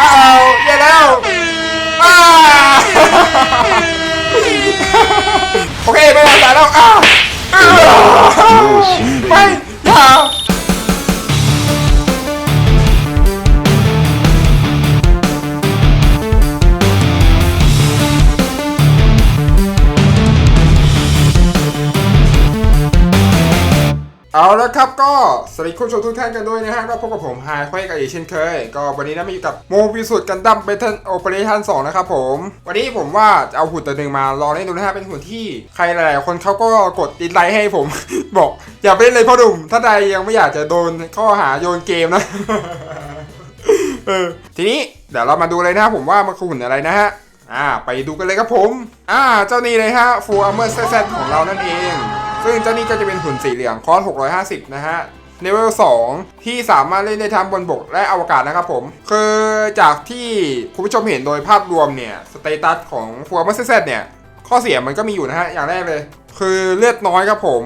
อ้าวอย่าแล้วอ้าโอเคไม่ได้แล้วอ้าวอ้าวไม่อย่า เอาละครับก็สวัสดีคุณผู้ชมทุกท่านกันด้วยนะฮะก็พบกับผมไฮควายกับอีกเช่นเคย ก็วันนี้นะมาอยู่กับโมบิสุดกันดั้มเบทเทิลโอเปอเรชั่น2นะครับผม วันนี้ผมว่าจะเอาหุ่นตัวหนึ่งมาลองเล่นดูนะฮะเป็นหุ่นที่ใครหลายๆคนเขาก็กดดิสไลค์ให้ผม บอกอย่าไปเล่นเลยพ่อหนุ่มถ้าใดยังไม่อยากจะโดนข้อหาโยนเกมนะทีนี้เดี๋ยวเรามาดูเลยนะผมว่ามันคือหุ่นอะไรนะฮะอ่า ไปดูกันเลยครับผม อ่า เจ้านี่เลยฮะ Full Armor Z ของเรานั่นเอง ซึ่งเจ้านี่ก็จะเป็นหุ่นสีเหลืองคอส650 นะฮะเลเวล2ที่สามารถเล่นได้ทั้งบนบกและอวกาศนะครับผม คือจากที่คุณผู้ชมเห็นโดยภาพรวมเนี่ย สเตตัสของ Full Armor Z เนี่ย ข้อเสียมันก็มีอยู่นะฮะ อย่างแรกเลย คือเลือดน้อยครับผม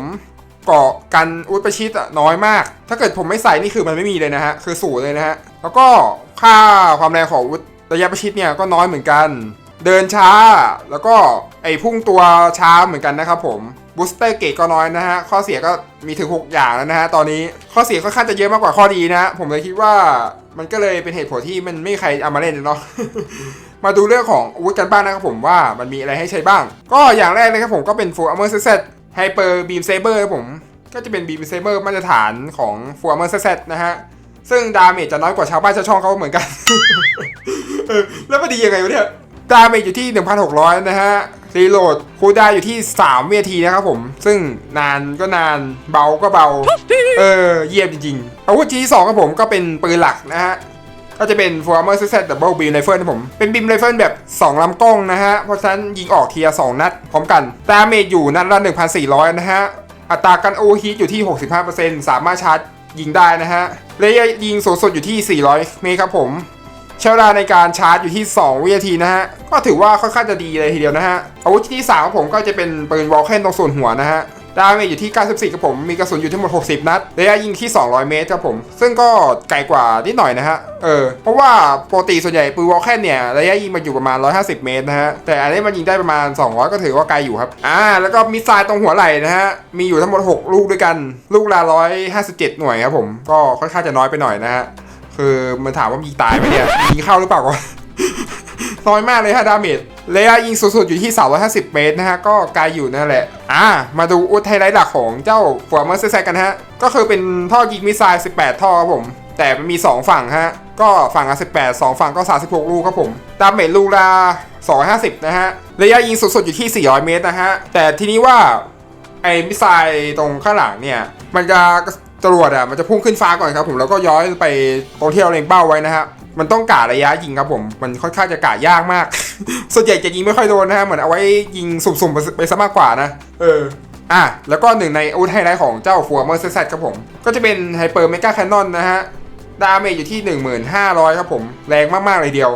เกาะกันอุดประชิดอะน้อยมาก ถ้าเกิดผมไม่ใส่นี่คือมันไม่มีเลยนะฮะ คือศูนย์เลยนะฮะ แล้วก็ค่าความแรงของอาวุธระยะประชิดเนี่ยก็น้อยเหมือนกัน เดินช้า แล้วก็ไอพุ่งตัวช้าเหมือนกันนะครับผม บูสเตอร์เกตก็น้อยนะฮะ ข้อเสียก็มีถึง 6 อย่างแล้วนะฮะ ตอนนี้ข้อเสียค่อนข้างจะเยอะมากกว่าข้อดีนะฮะผมเลยคิดว่ามันก็เลยเป็นเหตุผลที่มันไม่มีใครเอามาเล่นเนาะ มาดูเรื่องของอาวุธกันบ้างนะครับผมว่ามันมีอะไรให้ใช้บ้าง ก็อย่างแรกเลยครับผมก็เป็น Full Armor Set Hyper Beam Saber ครับผม ก็จะเป็น Beam Saber มาตรฐานของ Full Armor Set นะฮะ ซึ่งดาเมจจะน้อยกว่าชาวบ้านชาวช่องเขาเหมือนกันแล้วมันดียังไงวะเนี่ยดาเมจอยู่ที่ 1,600 นะฮะ รีโหลดคูลดาวน์อยู่ที่3วินาทีนะครับผม ซึ่งนานก็นานเบาก็เบา เออ เยี่ยมจริงๆ อาวุธที่2ครับผมก็เป็นปืนหลักนะฮะ ก็จะเป็น f o r m e r Z Double Beam Rifle นะผม เป็นบีมไรเฟิลแบบ 2 ลำกล้องนะฮะ เพราะฉะนั้นยิงออกทีละ2นัดพร้อมกันดาเมจอยู่นัดละ 1,400 นะฮะ อัตราการโอฮีทอยู่ที่ 65%สามารถชาร์จยิงได้นะฮะระยะยิงสูงสุดอยู่ที่ 400 เมตรครับผม ใช้เวลาในการชาร์จอยู่ที่ 2 วินาทีนะฮะ ก็ถือว่าค่อนข้างจะดีเลยทีเดียวนะฮะ อาวุธที่ 3 ของผมก็จะเป็นปืนวอลเคนตรงส่วนหัวนะฮะดาเมจอยู่ที่ 94ครับผม มีกระสุนอยู่ทั้งหมด 60 นัด ระยะยิงที่ 200 เมตรครับผม ซึ่งก็ไกลกว่านิดหน่อยนะฮะ เออ เพราะว่าปกติส่วนใหญ่ปืนวอลเคนเนี่ย ระยะยิงมันอยู่ประมาณ 150 เมตรนะฮะ แต่อันนี้มันยิงได้ประมาณ 200 ก็ถือว่าไกลอยู่ครับ อ่า แล้วก็มิสไซล์ตรงหัวไหล่นะฮะ มีอยู่ทั้งหมด 6 ลูกด้วยกัน ลูกละ157 หน่วยครับผม ก็ค่อนข้างจะน้อยไปหน่อยนะฮะ คือมันถามว่ามีตายไหมเนี่ยยิงเข้าหรือเปล่าก่อนน้อยมากเลยฮะดาเมจระยะยิงสูงสุดอยู่ที่ 350 เมตรนะฮะ ก็ไกลอยู่นั่นแหละ อ่า มาดูอุทไฮไลท์หลักของเจ้าฟัวเมอร์เซกันฮะ ก็คือเป็นท่อยิงมิสไซล์ 18 ท่อครับผม แต่มันมี 2 ฝั่งฮะ ก็ฝั่งละ18 2 ฝั่งก็ 36 ลูกครับผม ดาเมจลูกละ250 นะฮะ ระยะยิงสูงสุดอยู่ที่ 400 เมตรนะฮะ แต่ทีนี้ว่าไอ้มิสไซล์ตรงข้างหลังเนี่ย มันจะ จรวดอะมันจะพุ่งขึ้นฟ้าก่อนครับผมแล้วก็ย้อยไปตรงที่เราเล็งเป้าไว้นะฮะมันต้องกะระยะยิงครับผม มันค่อนข้างจะกะยากมาก ส่วนใหญ่จะยิงไม่ค่อยโดนนะฮะ เหมือนเอาไว้ยิงสุ่มๆไปซะมากกว่านะ เออ อะ แล้วก็หนึ่งในอาวุธไฮไลท์ของเจ้าฟัวเมอร์เซตครับผม ก็จะเป็นไฮเปอร์เมกาแคนนอนนะฮะ ดาเมจอยู่ที่ 1500 ครับผม แรงมากๆเลยเดียว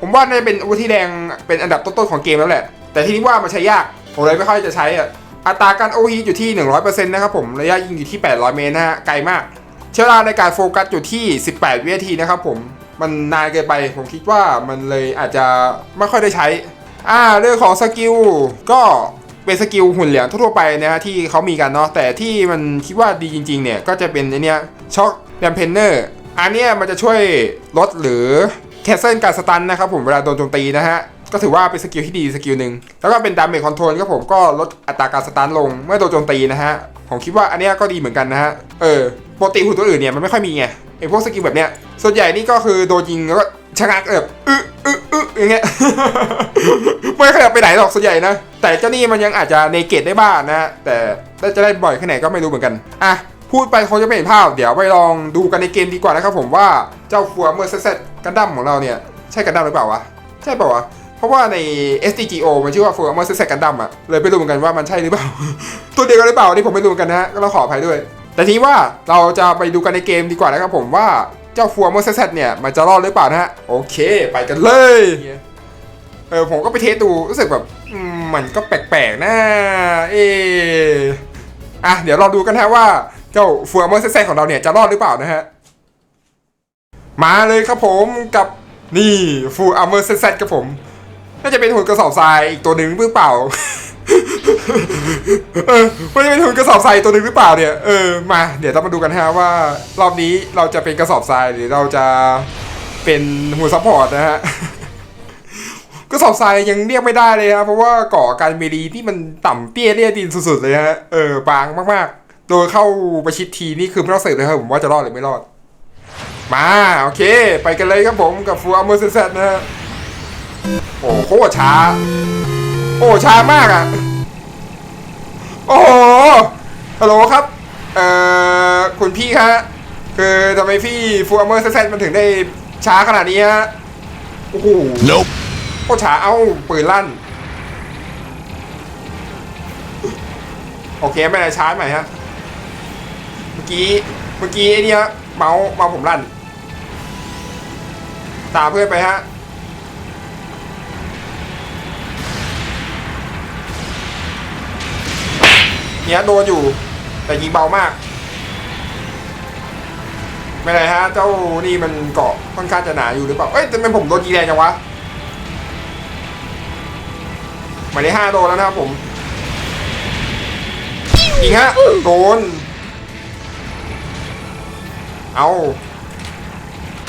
ผมว่าน่าจะเป็นอาวุธที่แรงเป็นอันดับต้นๆของเกมแล้วแหละ แต่ที่นี้ว่ามันใช้ยาก ผมเลยไม่ค่อยจะใช้อะ อัตราการโอฮีอยู่ที่ 100%นะครับผม ระยะยิงอยู่ที่ 800 เมตรนะฮะ ไกลมาก เชื้อราในการโฟกัสอยู่ที่ 18 วินาทีนะครับผม มันนานเกินไป ผมคิดว่ามันเลยอาจจะไม่ค่อยได้ใช้ อ่า เรื่องของสกิลก็เป็นสกิลหุ่นเหลียงทั่วไปนะฮะที่เขามีกันเนาะ แต่ที่มันคิดว่าดีจริง ๆ เนี่ย ก็จะเป็นไอเนี้ยช็อคแดมเพนเนอร์ อันเนี้ยมันจะช่วยลดหรือแคสเซิลการสตันนะครับผมเวลาโดนโจมตีนะฮะ ก็ถือว่าเป็นสกิลที่ดีสกิลหนึ่งแล้วก็เป็นดาเมจคอนโทรลครับผมก็ลดอัตราการสตันลงเมื่อโดนโจมตีนะฮะ ผมคิดว่าอันเนี้ยก็ดีเหมือนกันนะฮะ เออปกติหุ่นตัวอื่นเนี่ยมันไม่ค่อยมีไงไอพวกสกิลแบบเนี้ยส่วนใหญ่นี่ก็คือโดนยิงแล้วก็ชะงักแบบอึอึอึอย่างเงี้ยไม่ขยับไปไหนหรอกส่วนใหญ่นะ แต่เจ้านี่มันยังอาจจะเนเกตได้บ้างนะฮะแต่จะได้บ่อยแค่ไหนก็ไม่รู้เหมือนกันอะพูดไปคงจะไม่เห็นภาพ เดี๋ยวไปลองดูกันในเกมดีกว่านะครับผมว่าเจ้าฟัวเมอร์เซตกันดั้มของเราเนี่ย ใช่กันดั้มหรือเปล่าวะ ใช่เปล่าวะ เพราะว่าใน SDGO มันชื่อว่าฟัวเมอร์เซตกันดั้มอะเลยไม่รู้เหมือนกันว่ามันใช่หรือเปล่า ตัวเดียวกันหรือเปล่านี่ผมไม่รู้เหมือนกันนะฮะก็ต้องขออภัยด้วย แต่ทีนี้ว่าเราจะไปดูกันในเกมดีกว่านะครับผมว่าเจ้าฟัวเมอร์เซตเนี่ยมันจะรอดหรือเปล่านะฮะโอเค ไปกันเลยเออผมก็ไปเทสดูรู้สึกแบบมันก็แปลกๆนะเอออะเดี๋ยวเราดูกันฮะว่าเจ้าฟัวเมอร์เซตของเราเนี่ยจะรอดหรือเปล่านะฮะมาเลยครับผมกับนี่ฟูอาร์เมอร์เซตครับผม น่าจะเป็นหุ่นกระสอบทรายอีกตัวหนึ่งหรือเปล่า เออมันจะเป็นหุ่นกระสอบทรายตัวหนึ่งหรือเปล่าเนี่ย เออ มา เดี๋ยวต้องมาดูกันฮะว่ารอบนี้เราจะเป็นกระสอบทรายหรือเราจะเป็นหุ่นซัพพอร์ตนะฮะ กระสอบทรายยังเรียกไม่ได้เลยครับเพราะว่ากาะการเมรีที่มันต่ำเตี้ยเลี่ยดินสุดๆเลยฮะ เออบางมากๆ โดยเข้าประชิดทีนี่คือไม่ต้องเสิร์ฟเลยครับผมว่าจะรอดหรือไม่รอด มา โอเค ไปกันเลยครับผมกับฟูอัลเมอร์เซตนะฮะ โอ้โคตรช้า โอ้ช้ามากอะ โอ้โหฮัลโหลครับ เอ่อ คุณพี่ฮะ คือทำไมพี่ฟูอัลเมอร์เซตมันถึงได้ช้าขนาดนี้ฮะ โอ้โห Nope. โคตรช้าเอ้าปืนลั่น โอเคไม่ได้ชาร์จใหม่ฮะ เมื่อกี้เมื่อกี้ไอ้เนี่ยเมาส์เมาส์ผมลั่น ตามเพื่อนไปฮะ เนี่ยโดนอยู่ แต่ยิงเบามาก ไม่เป็นไรฮะ เจ้านี่มันเกาะค่อนข้างจะหนาอยู่หรือเปล่า เอ้ยแต่ทำไมผมโดนยิงแรงจังวะหมายเลขห้าโดนแล้วนะครับผมยิงฮะโดน เอา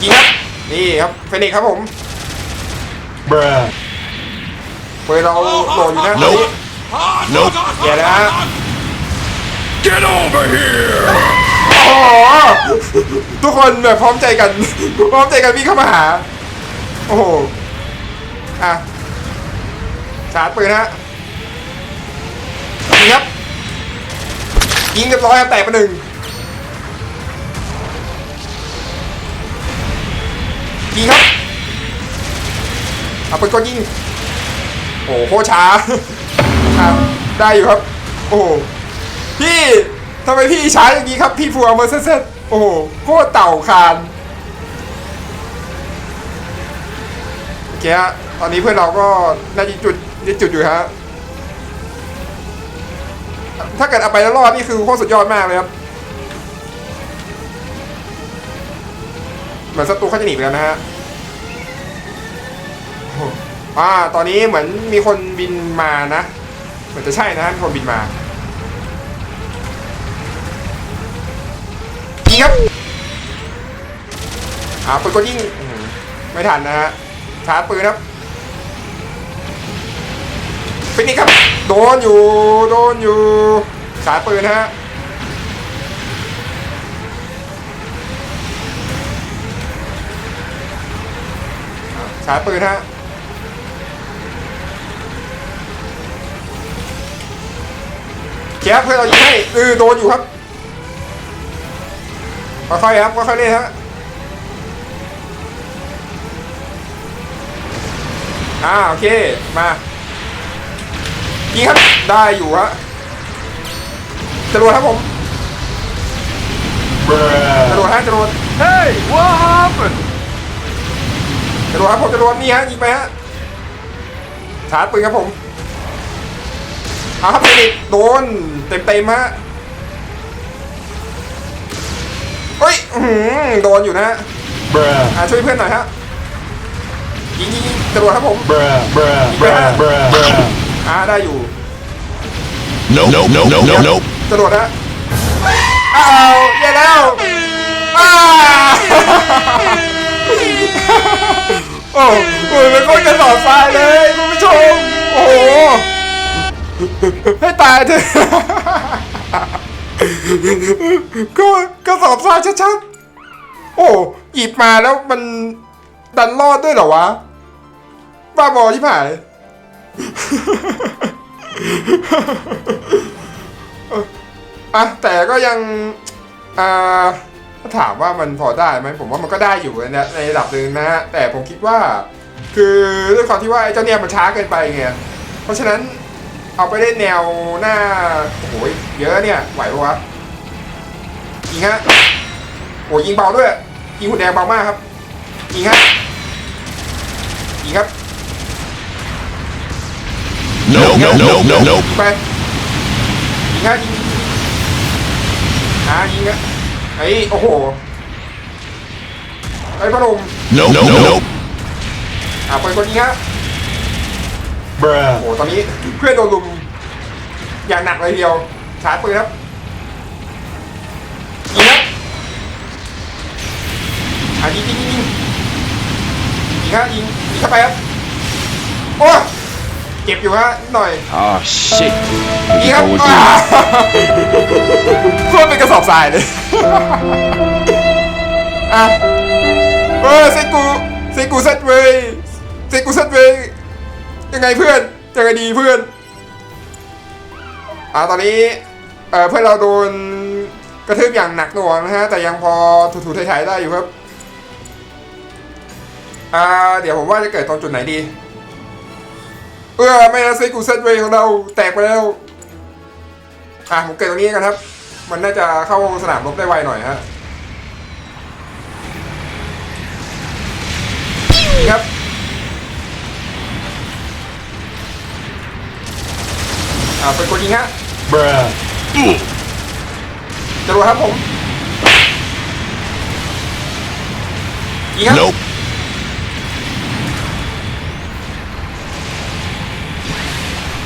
ยิงครับ นี่ครับเฟนิกซ์ครับผม Bruh. เปิดเราโหลดอยู่นะตอนนี้ Nope. แย่แล้วฮะ Get over here. โอ้โหทุกคนแบบพร้อมใจกัน พร้อมใจกันวิ่งเข้ามาหา โอ้โห อะ ชาร์จปืนฮะยิงครับ ยิงเรียบร้อยครับแตกไปหนึ่งยิงครับเอาปืนกดยิง โอ้โหโคตรช้า อะ ได้อยู่ครับ โอ้โห พี่ทำไมพี่ช้าอย่างนี้ครับ พี่ฟูเอามาเซตๆโอ้โหโคตรเต่าคานโอเคฮะตอนนี้เพื่อนเราก็น่าจะจุดได้จุดอยู่ฮะถ้าเกิดเอาไปแล้วรอดนี่คือโคตรสุดยอดมากเลยครับเหมือนศัตรูเขาจะหนีไปแล้วนะฮะโอ้โหอ่า ตอนนี้เหมือนมีคนบินมานะ เหมือนจะใช่นะมีคนบินมา ยิงครับอ่าปืนก็ยิงไม่ทันนะฮะชาร์จปืนครับฟินิกครับ โดนอยู่ โดนอยู่ ชาร์จปืนฮะชาร์จปืนฮะแคปเพื่อนเรายิงให้เออโดนอยู่ครับ ค่อยๆครับค่อยๆเล่นฮะอ่าโอเคมายิงครับได้อยู่ฮะจรวดครับผมจ Bruh. รวดฮะจรวด Hey, what happened? จรวดครับผมจรวดนี่ฮะยิงไปฮะชาร์จปืนครับผมเอาครับเฟนิกซ์โดนเต็มๆฮะ เฮ้ยอื้อหือโดนอยู่นะฮะ Bruh. อ่าช่วยเพื่อนหน่อยฮะยิงยิงยิงจรวดครับผม Bruh. Bruh. Bruh. Bruh. Bruh. อ่าได้อยู่ No. No. No. No. No. No. จรวดฮะอ้าวแย่แล้วอ้าโอ้โหเป็นคนกระสอบทรายเลยคุณผู้ชม โอ้โห ให้ตายเถอะ ก็กระสอบทรายชัดๆ โอ้หยิบมาแล้วมันดันรอดด้วยเหรอวะ บ้าบอที่ผ่ายอะแต่ก็ยังอ่าถ้าถามว่ามันพอได้ไหมผมว่ามันก็ได้อยู่นะในระดับหนึ่งนะฮะแต่ผมคิดว่า คือด้วยความที่ว่าไอ้เจ้าเนี่ยมันช้าเกินไปไงเพราะฉะนั้น เอาไปเล่นแนวหน้าโอ้โหเยอะเนี่ยไหวปะวะยิงฮะโอ้ยิงเบาด้วยยิงหุ่นแดงเบามากครับยิงฮะยิงครับ No. No. No. No. No. ยิงไปยิงฮะยิงอ่ายิงฮะไอ้โอ้โหไอ้พระนม No. No. No. No. อะเปิดคนนี้ฮะ Bruh. โอ้โหตอนนี้เพื่อนโดนลุมอย่างหนักเลยทีเดียวชาร์จปืนครับยิงครับอะยิงยิงยิงยิงยิงครับยิงยิงเข้าไปครับโอ้ยเก็บอยู่ฮะนิดหน่อย Oh shit. ยิงครับ Go with อ่า you. โคตรเป็นกระสอบทรายเลย อะเออเซกูเซกูเซตเวยเซกูเซตเวย ยังไงเพื่อนยังไงดีเพื่อนอ่าตอนนี้เออเพื่อนเราโดนกระทืบอย่างหนักหน่วงนะฮะแต่ยังพอถูๆไถๆได้อยู่ครับอ่าเดี๋ยวผมว่าจะเกิดตรงจุดไหนดี เออไม่นะเซกูเซตเวของเราแตกไปแล้วอะผมเกิดตรงนี้กันครับ มันน่าจะเข้าสนามรบได้ไวหน่อยฮะครับ อ่าเป็นคนยิงฮะ Bruh. จรวดครับผมยิงครับ Nope.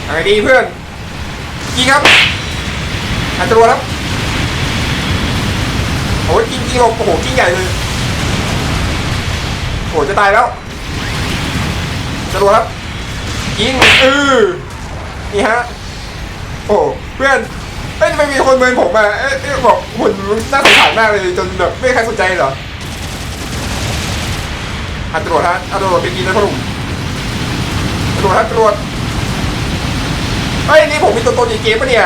อะไรดีเพื่อนยิงครับอะจรวดครับโอ้ยยิงยิงลงโอ้โหยิงใหญ่เลยโอ้โหจะตายแล้วจรวดครับยิงเออนี่ฮะ โอ้เพื่อนเอ้ยไมมีคนเมินผมอะเอ้ยเอ้ยบอกหุ่นน่าสงสารมากเลยจนแบบไม่มีใครสนใจเหรออันตรวจฮะอันตรวจไปกินนะพ่อหนุ่มอันตรวจฮะตรวจเฮ้ยนี่ผมมีตัวตนในเกมปะเนี่ย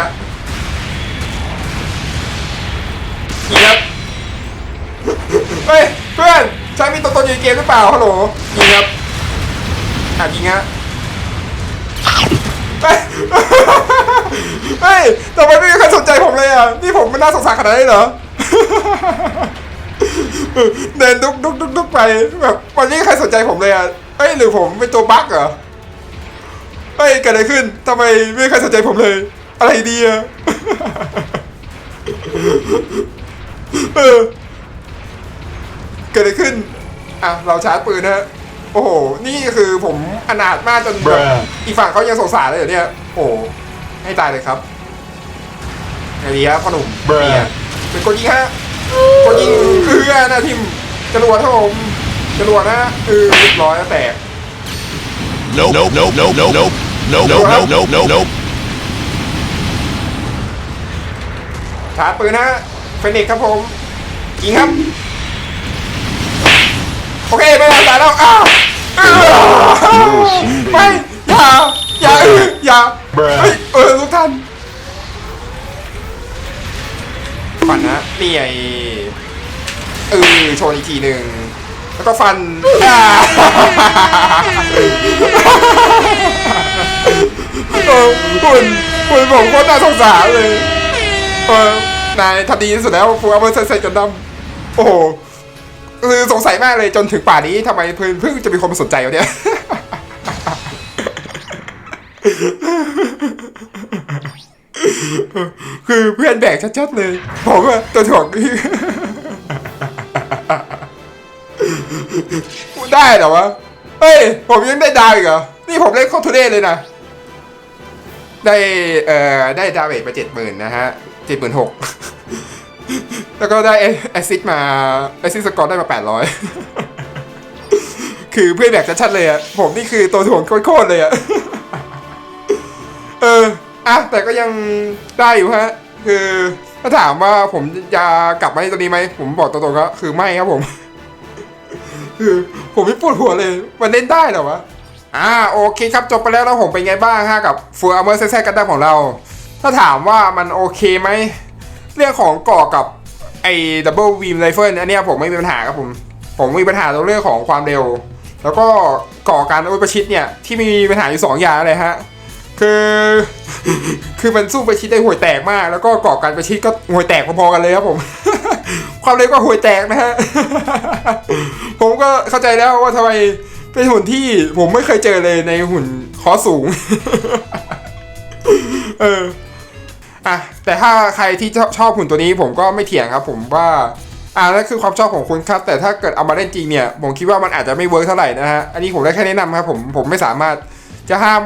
นี่ครับเฮ้ยเพื่อนใช้มีตัวตนในเกมหรือเปล่าฮัลโหลยิงครับอะยิงฮะ เฮ้ยเฮ้ยทำไมไม่มีใครสนใจผมเลยอะ นี่ผมมันน่าสงสารขนาดนี้เหรอ เดินดุกดุกดุกดุกไปแบบวันนี้ใครสนใจผมเลยอะเอ้ยหรือผมเป็นตัวบั๊กเหรอ เฮ้ยเกิดอะไรขึ้นทำไมไม่มีใครสนใจผมเลย อะไรดีอะเออเกิดอะไรขึ้น อะ เราชาร์จปืนนะฮะ โอ้โห นี่คือผมอนาถมากจนแบบ Bruh อีกฝั่งเขายังสงสารเลยเหรอเนี่ย โอ้โห ให้ตายเลยครับไงดีครับพ่อหนุ่ม Bruh เนี่ยเป็นคนยิงฮะคนยิงเอือนะทิมจรวดครับผมจรวดนะเออเรียบร้อยแล้วแตก Nope. Nope. Nope. Nope. Nope. Nope. Nope. Nope. Nope. Nope. Nope. Nope. ชาร์จปืนนะฮะเฟนิกซ์ครับผมยิงครับ โอเคไม่ได้ตายแล้วอ้าวเอ้อไม่อย่าอย่าเอออย่า Bruh เฮ้ยเออทุกท่านฟันนะนี่ไอเออโชว์อีกทีหนึ่งแล้วก็ฟันอ่าเออหุ่นหุ่นผมโคตรน่าสงสารเลยเออนายทำดีที่สุดแล้วฟูเอาเวอร์เซนเซจนดำโอ้โหคือสงสัยมากเลยจนถึงป่านนี้ทำไมเพิ่งเพิ่งจะมีคนมาสนใจวะเนี่ย คือเพื่อนแบกชัดๆเลย ผมอะตัวถ่วงนี่ได้เหรอวะ เฮ้ย ผมยังได้ดาวอีกเหรอ นี่ผมเล่นโคตรทุเรศเลยนะ ได้ เอ่อ ได้ดาเมจมาเจ็ดหมื่นนะฮะเจ็ดหมื่นหกแล้วก็ได้แอซิดมาแอซิดสกอร์ได้มาแปดร้อยคือเพื่อนแบบชัดๆเลยอะผมนี่คือตัวถ่วงโคตรๆเลยอะ เอออะแต่ก็ยังได้อยู่ฮะ คือถ้าถามว่าผมจะกลับมาที่ตัวนี้ไหม ผมบอกตรงๆก็คือไม่ครับผม คือผมไม่ปวดหัวเลย มันเล่นได้เหรอวะ อ่าโอเคครับจบไปแล้วแล้วผมเป็นไงบ้างฮะกับฟูอาร์เมอร์แซ่กันดั้มของเรา ถ้าถามว่ามันโอเคไหม เรื่องของกาะกับไอ้ดับเบิลวีมไรเฟิลอันเนี้ยผมไม่มีปัญหาครับผม ผมมีปัญหาตรงเรื่องของความเร็ว แล้วก็กาะการอุยประชิดเนี่ยที่มีปัญหาอยู่สองอย่างเลยฮะ คือ คือมันสู้ประชิดได้ห่วยแตกมาก แล้วก็กาะการประชิดก็ห่วยแตกพอๆกันเลยครับผม ความเร็วก็ห่วยแตกนะฮะ ผมก็เข้าใจแล้วว่าทำไมเป็นหุ่นที่ผมไม่เคยเจอเลยในหุ่นคอสูง เอออะแต่ถ้าใครที่ชอบชอบหุ่นตัวนี้ผมก็ไม่เถียงครับผมว่าอ่านั่นคือความชอบของคุณครับ แต่ถ้าเกิดเอามาเล่นจริงเนี่ย ผมคิดว่ามันอาจจะไม่เวิร์กเท่าไหร่นะฮะ อันนี้ผมได้แค่แนะนำครับผม ผมไม่สามารถจะห้าม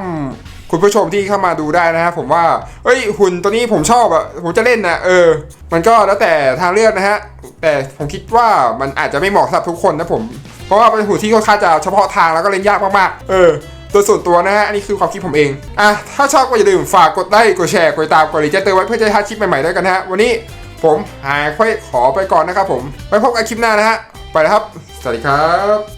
คุณผู้ชมที่เข้ามาดูได้นะฮะผมว่าเอ้ยหุ่นตัวนี้ผมชอบอะผมจะเล่นนะเออ มันก็แล้วแต่ทางเลือกนะฮะแต่ผมคิดว่ามันอาจจะไม่เหมาะสำหรับทุกคนนะผมเพราะว่าเป็นหุ่นที่ค่อนข้างจะเฉพาะทางแล้วก็เล่นยากมากๆเออโดยส่วนตัวนะฮะ อันนี้คือความคิดผมเอง อะ ถ้าชอบก็อย่าลืมฝากกดไลค์ กดแชร์ กดติดตาม กดรีเจเตอร์ไว้เพื่อจะได้พลาดคลิปใหม่ๆด้วยกันนะฮะ วันนี้ผมหายค่อยขอไปก่อนนะครับผม ไปพบกันคลิปหน้านะฮะ ไปแล้วครับ สวัสดีครับ